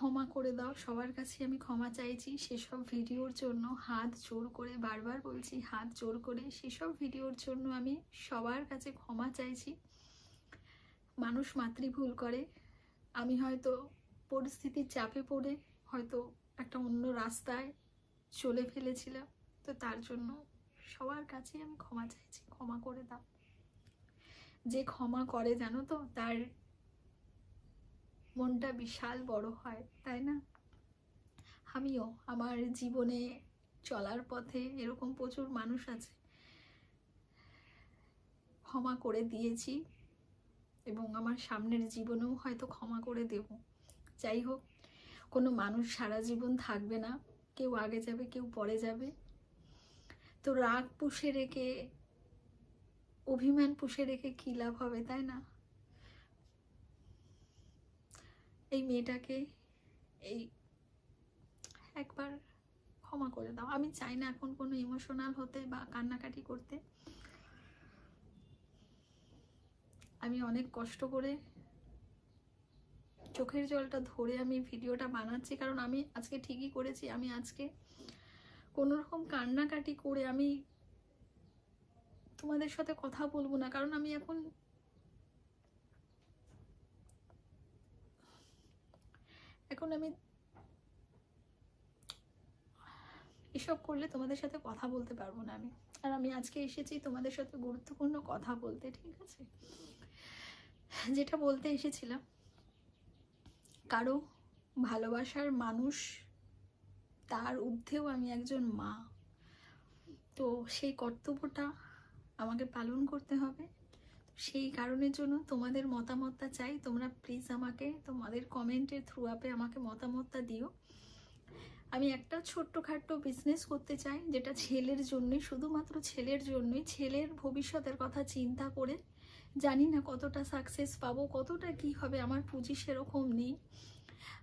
ক্ষমা করে দাও। সবার কাছে আমি ক্ষমা চাইছি। সেসব ভিডিওর জন্য হাত জোর করে বারবার বলছি, হাত জোর করে। সেসব ভিডিওর জন্য আমি সবার কাছে ক্ষমা চাইছি। মানুষ মাতৃ ভুল করে। আমি হয়তো পরিস্থিতির চাপে পড়ে, হয়তো একটা অন্য রাস্তায় চলে ফেলেছিলাম। তো তার জন্য সবার কাছে আমি ক্ষমা চাইছি। ক্ষমা করে দাও। যে ক্ষমা করে জানো তো, তার মনটা বিশাল বড় হয়, তাই না? আমিও আমার জীবনে চলার পথে এরকম প্রচুর মানুষ আছে। ক্ষমা করে দিয়েছি এবং আমার সামনের জীবনেও হয়তো ক্ষমা করে দেব। যাই হোক, কোনো মানুষ সারা জীবন থাকবে না, কেউ আগে যাবে, কেউ পরে যাবে। তো রাগ পুষে রেখে, অভিমান পুষে রেখে কী লাভ হবে, তাই না? এই মেয়েটাকে এই একবার ক্ষমা করে দাও। আমি চাই না এখন কোনো ইমোশনাল হতে বা কান্নাকাটি করতে। আমি অনেক কষ্ট করে চোখের জলটা ধরে আমি ভিডিওটা বানাচ্ছি, কারণ আমি আজকে ঠিকই করেছি। আমি আজকে কোনো রকম কান্নাকাটি করে আমি তোমাদের সাথে কথা বলব না, কারণ আমি এখন এখন আমি এসব করলে তোমাদের সাথে কথা বলতে পারব না আমি। আর আমি আজকে এসেছি তোমাদের সাথে গুরুত্বপূর্ণ কথা বলতে, ঠিক আছে? যেটা বলতে এসেছিলাম, কারও ভালোবাসার মানুষ তার ঊর্ধ্বেও আমি একজন মা। তো সেই কর্তব্যটা আমাকে পালন করতে হবে। সেই কারণের জন্য তোমাদের মতামতটা চাই। তোমরা প্লিজ আমাকে, তোমাদের কমেন্টের থ্রু আপে আমাকে মতামতটা দিও। আমি একটা ছোট্টখাট্টো বিজনেস করতে চাই, যেটা ছেলের জন্যই, শুধুমাত্র ছেলের জন্যই। ছেলের ভবিষ্যতের কথা চিন্তা করে জানি না কতটা সাকসেস পাবো, কতটা কি হবে, আমার পুঁজি সেরকম নেই।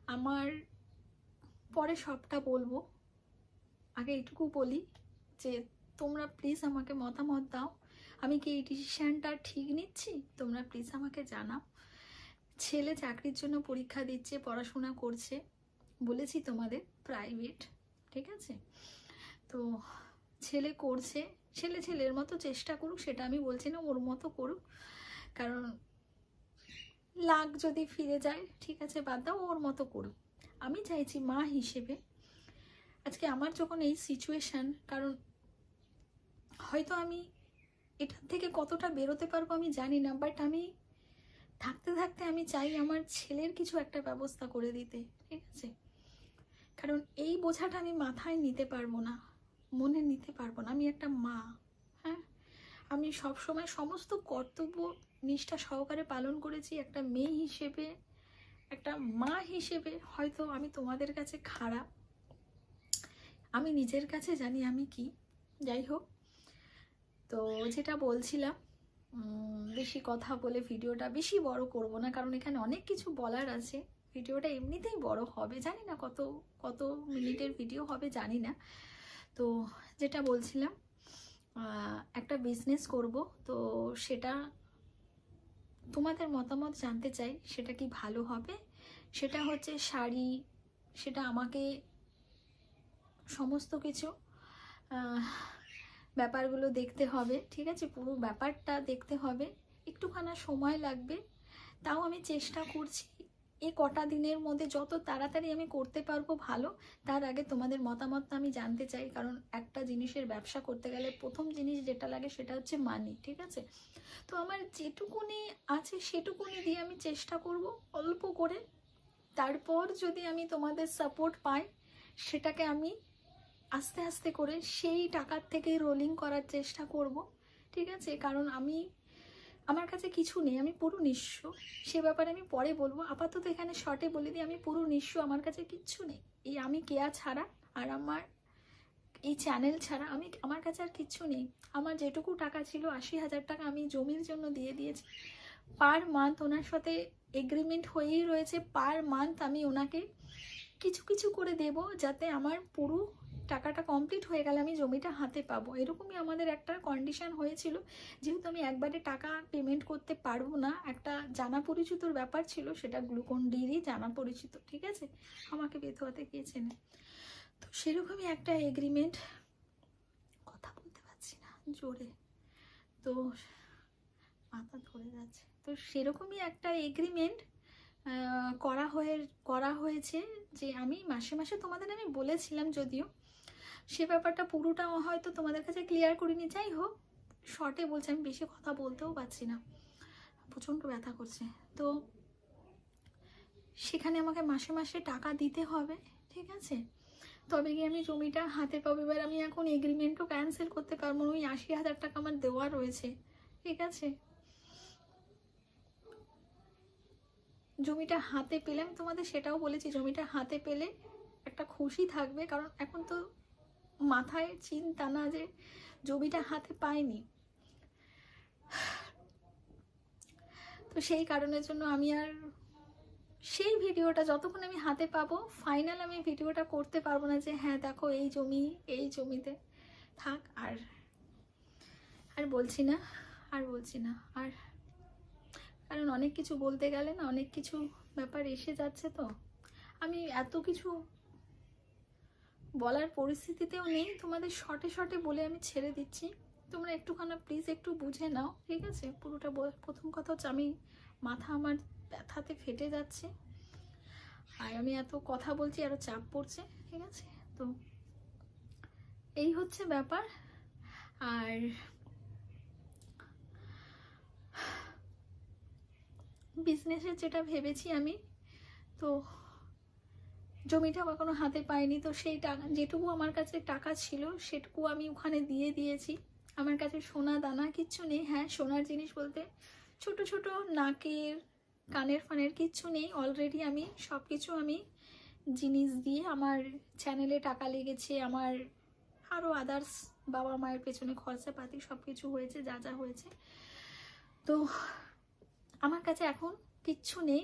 আমার পরে সবটা বলব। আগে এটুকু বলি যে, তোমরা প্লিজ আমাকে মতামত দাও। আমি কি এই ডিসিশানটা ঠিক নিচ্ছি? তোমরা প্লিজ আমাকে জানাও। ছেলে চাকরির জন্য পরীক্ষা দিচ্ছে, পড়াশোনা করছে, বলেছি তোমাদের প্রাইভেট ঠিক আছে? তো ছেলে করছে, ছেলে ছেলের মতো চেষ্টা করুক, সেটা আমি বলছি না, ওর মতো করুক। কারণ লাখ যদি ফিরে যায়, ঠিক আছে, বাদ দাও, ওর মতো করুক। আমি চাইছি মা হিসেবে, আজকে আমার যখন এই সিচুয়েশান কারণ হয়তো আমি এটার থেকে কতটা বেরোতে পারব আমি জানি না বাট আমি থাকতে থাকতে আমি চাই আমার ছেলের কিছু একটা ব্যবস্থা করে দিতে, ঠিক আছে? কারণ এই বোঝাটা আমি মাথায় নিতে পারব না, মনে নিতে পারব না। আমি একটা মা হ্যাঁ? আমি সব সময় সমস্ত কর্তব্য নিষ্ঠা সহকারে পালন করেছি একটা মেয়ে হিসেবে, একটা মা হিসেবে। হয়তো আমি তোমাদের কাছে খারাপ, আমি নিজের কাছে জানি আমি কি, যাই হোক। তো যেটা বলছিলাম বেশি কথা বলে ভিডিওটা বেশি বড় করব না, কারণ এখানে অনেক কিছু বলার আছে। ভিডিওটা এমনিতেই বড় হবে, জানি না কত কত মিনিটের ভিডিও হবে জানি না। তো যেটা বলছিলাম একটা বিজনেস করব, তো সেটা তোমাদের মতামত জানতে চাই, সেটা কি ভালো হবে? সেটা হচ্ছে শাড়ি, সেটা আমাকে সমস্ত কিছু ব্যাপারগুলো দেখতে হবে, ঠিক আছে? পুরো ব্যাপারটা দেখতে হবে। একটুখানা সময় লাগবে। তাও আমি চেষ্টা করছি। এই কটা দিনের মধ্যে যত তাড়াতাড়ি আমি করতে পারব ভালো, তার আগে তোমাদের মতামতটা আমি জানতে চাই। কারণ একটা জিনিসের ব্যবসা করতে গেলে প্রথম জিনিস যেটা লাগে সেটা হচ্ছে মানি ঠিক আছে? তো আমার যেটুকুনি আছে সেটুকুনি দিয়ে আমি চেষ্টা করব অল্প করে। তারপর যদি আমি তোমাদের সাপোর্ট পাই, সেটাকে আমি আস্তে আস্তে করে সেই টাকার থেকে রোলিং করার চেষ্টা করব, ঠিক আছে? কারণ আমি, আমার কাছে কিছু নেই, আমি পুরো নিঃস্ব। সে ব্যাপারে আমি পরে বলব। আপাতত এখানে শর্টে বলে দিই, আমি পুরো নিঃস্ব, আমার কাছে কিচ্ছু নেই। এই আমি কেয়া ছাড়া আর আমার এই চ্যানেল ছাড়া আমি, আমার কাছে আর কিচ্ছু নেই। আমার যেটুকু টাকা ছিল, আশি হাজার টাকা আমি জমির জন্য দিয়ে দিয়েছি। পার মান্থ ওনার সাথে এগ্রিমেন্ট হয়েই রয়েছে। পার মান্থ আমি ওনাকে কিছু কিছু করে দেব যাতে আমার পুরো টাকাটা কমপ্লিট হয়ে গেলে আমি জমিটা হাতে পাবো। এরকমই আমাদের একটা কন্ডিশন হয়েছিল। যেহেতু আমি একবারে টাকা পেমেন্ট করতে পারব না, একটা জানা পরিচিতর ব্যাপার ছিল, সেটা গ্লুকন ডিরই জানা পরিচিত ঠিক আছে? আমাকে বেথুয়াতে কে চেনে। তো সেরকমই একটা এগ্রিমেন্ট কথা বলতে পারছি না, জোরে। তো মাথা ধরে যাচ্ছে। তো সেরকমই একটা এগ্রিমেন্ট করা হয়ে, করা হয়েছে যে আমি মাসে মাসে তোমাদের আমি বলেছিলাম যদিও সে ব্যাপারটা পুরোটা হয়তো তোমাদের কাছে ক্লিয়ার করিনি। যাই হোক শর্টে বলছি, আমি বেশি কথা বলতেও পারছি না। প্রচণ্ড ব্যথা করছে। তো সেখানে আমাকে মাসে মাসে টাকা দিতে হবে, ঠিক আছে? তবে গিয়ে আমি জমিটা হাতে পাবো। এবার আমি এখন এগ্রিমেন্টও ক্যান্সেল করতে পারব ওই আশি হাজার টাকা আমার দেওয়া রয়েছে, ঠিক আছে? জমিটা হাতে পেলে, আমি তোমাদের সেটাও বলেছি, জমিটা হাতে পেলে একটা খুশি থাকবে। কারণ এখন তো মাথায় চিন্তা না যে জমিটা হাতে পাইনি। তো সেই কারণের জন্য আমি আর সেই ভিডিওটা যতক্ষণ আমি হাতে পাবো ফাইনাল আমি ভিডিওটা করতে পারব না যে হ্যাঁ দেখো এই জমি, এই জমিতে থাক আর আর বলছি না, আর বলছি না, আর কারণ অনেক কিছু বলতে গেলে না অনেক কিছু ব্যাপার এসে যাচ্ছে তো। আমি এত কিছু বলার পরিস্থিতিতেও নেই। তোমাদের শর্টে শর্টে বলে আমি ছেড়ে দিচ্ছি। তোমরা একটুখানা প্লিজ একটু বুঝে নাও, ঠিক আছে? পুরোটা প্রথম কথা হচ্ছে আমি মাথা আমার ব্যথাতে ফেটে যাচ্ছে। আর আমি এত কথা বলছি আরও চাপ পড়ছে, ঠিক আছে? তো এই হচ্ছে ব্যাপার। আর বিজনেসের যেটা ভেবেছি আমি, তো জমিটা এখনও হাতে পাইনি। তো সেই টাকা, যেটুকু আমার কাছে টাকা ছিল, সেটুকু আমি ওখানে দিয়ে দিয়েছি। আমার কাছে সোনা দানা কিচ্ছু নেই হ্যাঁ সোনার জিনিস বলতে ছোট ছোট নাকের, কানের ফানের কিচ্ছু নেই। অলরেডি আমি সব কিছু আমি জিনিস দিয়ে আমার চ্যানেলে টাকা লেগেছে, আমার আরও আদার্স বাবা মায়ের পেছনে খরচাপাতি সব কিছু হয়েছে, যা যা হয়েছে। তো আমার কাছে এখন কিচ্ছু নেই।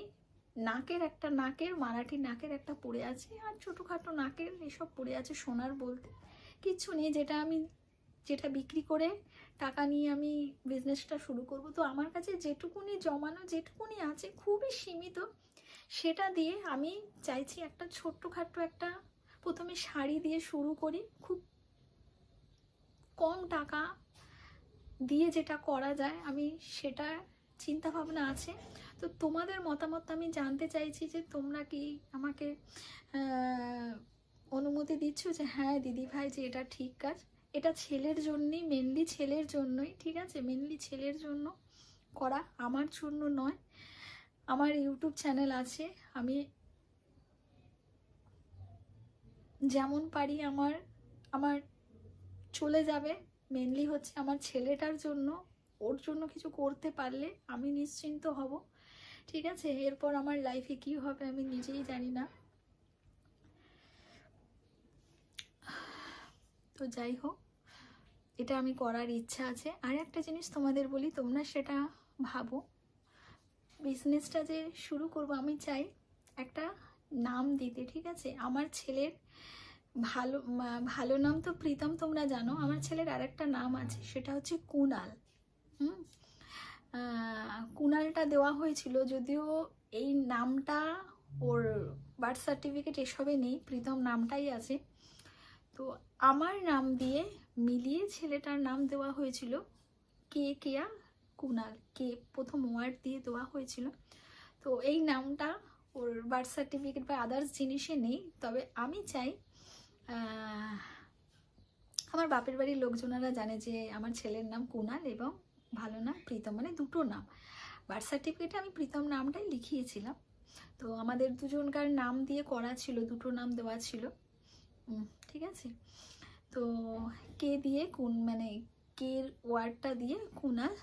নাকের একটা নাকের, মারাঠি নাকের একটা পড়ে আছে আর ছোটোখাটো নাকের এসব পড়ে আছে সোনার বলতে। কিচ্ছু নেই, যেটা আমি, যেটা বিক্রি করে টাকা নিয়ে আমি বিজনেসটা শুরু করব। তো আমার কাছে যেটুকুনি জমানো, যেটুকুনি আছে খুবই সীমিত, সেটা দিয়ে আমি চাইছি একটা ছোট্টখাট্টো একটা প্রথমে শাড়ি দিয়ে শুরু করি। খুব কম টাকা দিয়ে যেটা করা যায়, আমি সেটা চিন্তাভাবনা আছে। তো তোমাদের মতামত আমি জানতে চাইছি যে তোমরা কি আমাকে অনুমতি দিচ্ছ যে হ্যাঁ দিদি ভাই যে এটা ঠিক কাজ? এটা ছেলের জন্যই মেনলি ছেলের জন্যই, ঠিক আছে? মেনলি ছেলের জন্য করা আমার জন্য নয়। আমার ইউটিউব চ্যানেল আছে। আমি যেমন পারি আমার আমার চলে যাবে। মেনলি হচ্ছে আমার ছেলেটার জন্য, ওর জন্য কিছু করতে পারলে আমি নিশ্চিন্ত হব। ঠিক আছে, এরপর আমার লাইফে কি হবে আমি নিজেই জানি না। তো যাই হোক, এটা আমি করার ইচ্ছা আছে। আর একটা জিনিস তোমাদের বলি, তোমরা সেটা ভাবো। বিজনেসটা যে শুরু করব, আমি চাই একটা নাম দিতে, ঠিক আছে? আমার ছেলের ভালো ভালো নাম তো প্রীতম, তোমরা জানো। আমার ছেলের আর একটা নাম আছে, সেটা হচ্ছে কুনাল। হুম? কুনালটা দেওয়া হয়েছিল যদিও এই নামটা ওর বার্থ সার্টিফিকেট এসবে নেই, প্রীতম নামটাই আছে। তো আমার নাম দিয়ে মিলিয়ে ছেলেটার নাম দেওয়া হয়েছিল কে কেয়া কুনাল, কে প্রথম ওয়ার্ড দিয়ে দেওয়া হয়েছিল। তো এই নামটা ওর বার্থ সার্টিফিকেট বা আদার্স জিনিসে নেই, তবে আমি চাই আমার বাপের বাড়ির লোকজনেরা জানে যে আমার ছেলের নাম কুনাল এবং ভালো নাম প্রীতম মানে দুটো নাম। বার্থ সার্টিফিকেটে আমি প্রীতম নামটাই লিখিয়েছিলাম। তো আমাদের দুজনকার নাম দিয়ে করা ছিল, দুটো নাম দেওয়া ছিল। ঠিক আছে? তো কে দিয়ে কোন মানে কে ওয়ার্ডটা দিয়ে কুনাল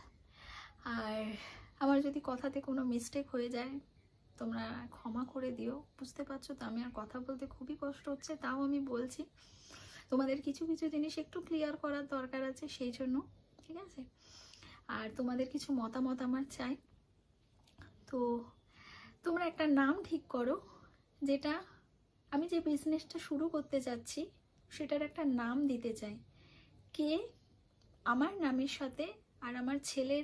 আর? আমার যদি কথাতে কোনো মিস্টেক হয়ে যায়, তোমরা ক্ষমা করে দিও। বুঝতে পারছ তো, আমি আর কথা বলতে খুবই কষ্ট হচ্ছে, তাও আমি বলছি। তোমাদের কিছু কিছু জিনিস একটু ক্লিয়ার করার দরকার আছে, সেই জন্য। ঠিক আছে? আর তোমাদের কিছু মতামত আমার চাই। তো তোমরা একটা নাম ঠিক করো, যেটা আমি যে বিজনেসটা শুরু করতে যাচ্ছি, সেটার একটা নাম দিতে চাই। কে? আমার নামের সাথে আর আমার ছেলের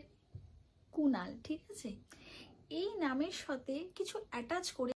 কুনাল, ঠিক আছে? এই নামের সাথে কিছু অ্যাটাচ করে